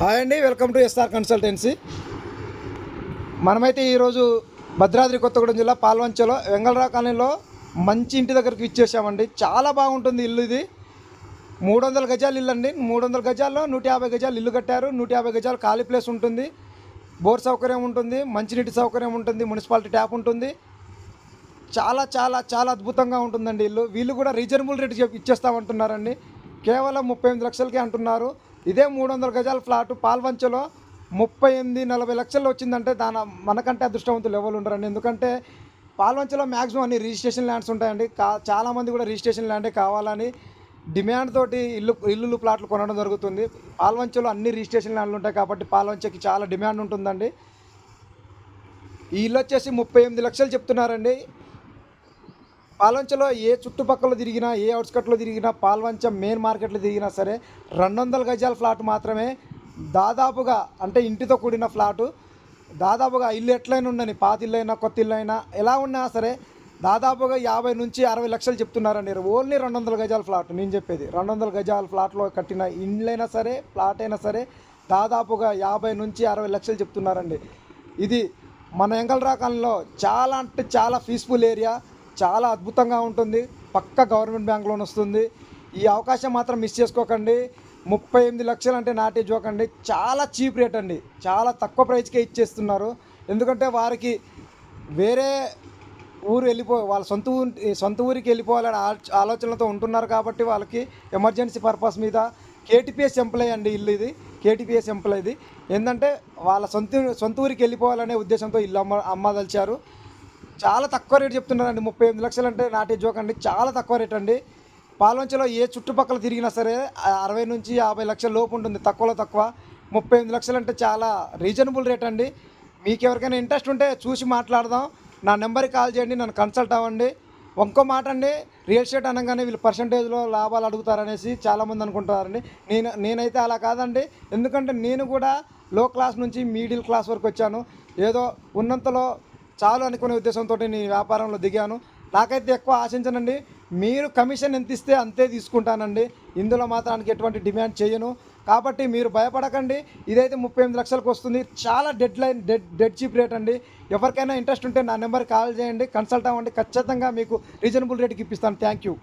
Hi అండి welcome to SR consultancy. మనమైతే ఈరోజు భద్రాద్రి కొత్తగూడెం జిల్లా పాల్వంచలో వెంగళరావు కాలనీలో మంచి ఇంటి దగ్గరికి ఇచ్చేసామండి చాలా బాగుంటుంది ఇల్లు ఇది. మూడు వందల గజాలు ఇల్లు అండి మూడు వందల గజాల్లో నూట యాభై గజాలు ఇల్లు కట్టారు. నూట యాభై గజాలు ఖాళీ ప్లేస్ ఉంటుంది. బోర్ సౌకర్యం ఉంటుంది. మంచినీటి సౌకర్యం ఉంటుంది. మున్సిపాలిటీ ట్యాప్ ఉంటుంది. చాలా చాలా చాలా అద్భుతంగా ఉంటుందండి ఇల్లు. వీళ్ళు కూడా రీజనబుల్ రేట్ ఇచ్చేస్తామంటున్నారండి. కేవలం ముప్పై ఎనిమిది లక్షలకే అంటున్నారు. ఇదే మూడు వందల గజాల ఫ్లాట్ పాల్వంచలో ముప్పై ఎనిమిది నలభై లక్షల్లో వచ్చిందంటే దాని మనకంటే అదృష్టవంతులు ఎవరు ఉండరండి. ఎందుకంటే పాల్వంచలో మ్యాక్సిమం అన్ని రిజిస్ట్రేషన్ ల్యాండ్స్ ఉంటాయండి. కా చాలామంది కూడా రిజిస్ట్రేషన్ ల్యాండే కావాలని డిమాండ్ తోటి ఇల్లు ఇల్లులు ప్లాట్లు కొనడం జరుగుతుంది. పాల్వంచలో అన్ని రిజిస్ట్రేషన్ ల్యాండ్లు ఉంటాయి కాబట్టి పాల్వంచకి చాలా డిమాండ్ ఉంటుందండి. ఈ ఇల్లు వచ్చేసి ముప్పై ఎనిమిది లక్షలు చెప్తున్నారండి. పాల్వంచలో ఏ చుట్టుపక్కల తిరిగినా ఏ అవుట్స్కట్లో తిరిగినా పాల్వంచ మెయిన్ మార్కెట్లో తిరిగినా సరే రెండు వందల గజాల ఫ్లాట్ మాత్రమే దాదాపుగా అంటే ఇంటితో కూడిన ఫ్లాటు. దాదాపుగా ఇల్లు ఎట్లయినా ఉండని పాత ఇల్లు అయినా కొత్త ఇల్లు అయినా ఎలా ఉన్నా సరే దాదాపుగా యాభై నుంచి అరవై లక్షలు చెప్తున్నారండి. ఓన్లీ రెండు వందల గజాల ఫ్లాట్ నేను చెప్పేది. రెండు వందల గజాల ఫ్లాట్లో కట్టిన ఇండ్లైనా సరే ఫ్లాట్ అయినా సరే దాదాపుగా యాభై నుంచి అరవై లక్షలు చెప్తున్నారండి. ఇది మన ఎంగళరాకంలో చాలా అంటే చాలా పీస్ఫుల్ ఏరియా చాలా అద్భుతంగా ఉంటుంది. పక్క గవర్నమెంట్ బ్యాంక్ లోన్ వస్తుంది. ఈ అవకాశం మాత్రం మిస్ చేసుకోకండి. ముప్పై ఎనిమిది లక్షలు అంటే నాటే జోకండి చాలా చీప్ రేట్ అండి. చాలా తక్కువ ప్రైస్కే ఇచ్చేస్తున్నారు. ఎందుకంటే వారికి వేరే ఊరు వెళ్ళిపో వాళ్ళ సొంత ఊరి సొంత ఊరికి వెళ్ళిపోవాలనే ఆ- ఆలోచనలతో ఉంటున్నారు కాబట్టి వాళ్ళకి ఎమర్జెన్సీ పర్పస్ మీద కేటీపీఎస్ ఎంప్లాయ్ అండి ఇల్లు ఇది. కేటీపీఎస్ ఎంప్లాయ్ ఇది. ఏంటంటే వాళ్ళ సొంత సొంత ఊరికి వెళ్ళిపోవాలనే ఉద్దేశంతో ఇల్లు అమ్మ అమ్మదలిచారు చాలా తక్కువ రేటు చెప్తున్నారండి. ముప్పై ఎనిమిది లక్షలు అంటే నాటే జోక్ అండి. చాలా తక్కువ రేట్ అండి. పాల్వంచలో ఏ చుట్టుపక్కల తిరిగినా సరే అరవై నుంచి యాభై లక్షల లోపు ఉంటుంది. తక్కువలో తక్కువ. ముప్పై ఎనిమిది లక్షలు అంటే చాలా రీజనబుల్ రేట్ అండి. మీకు ఎవరికైనా ఇంట్రెస్ట్ ఉంటే చూసి మాట్లాడదాం. నా నెంబర్కి కాల్ చేయండి. నన్ను కన్సల్ట్ అవ్వండి. ఇంకో మాట అండి రియల్ ఎస్టేట్ అనగానే వీళ్ళు పర్సంటేజ్లో లాభాలు అడుగుతారనేసి చాలామంది అనుకుంటారండి నేను నేనైతే అలా కాదండి. ఎందుకంటే నేను కూడా లో క్లాస్ నుంచి మిడిల్ క్లాస్ వరకు వచ్చాను. ఏదో ఉన్నంతలో చాలు అనుకునే ఉద్దేశంతో నేను ఈ వ్యాపారంలో దిగాను. నాకైతే ఎక్కువ ఆశించనండి మీరు కమిషన్ ఎంత ఇస్తే అంతే తీసుకుంటానండి. ఇందులో మాత్రానికి ఎటువంటి డిమాండ్ చేయను. కాబట్టి మీరు భయపడకండి ఇదైతే ముప్పై ఎనిమిది లక్షలకు వస్తుంది. చాలా dead line dead dead cheap rate అండి. ఎవరికైనా ఇంట్రెస్ట్ ఉంటే నా నెంబర్ కాల్ చేయండి కన్సల్ట్ అవ్వండి. ఖచ్చితంగా మీకు రీజనబుల్ రేట్కి ఇప్పిస్తాను. Thank you.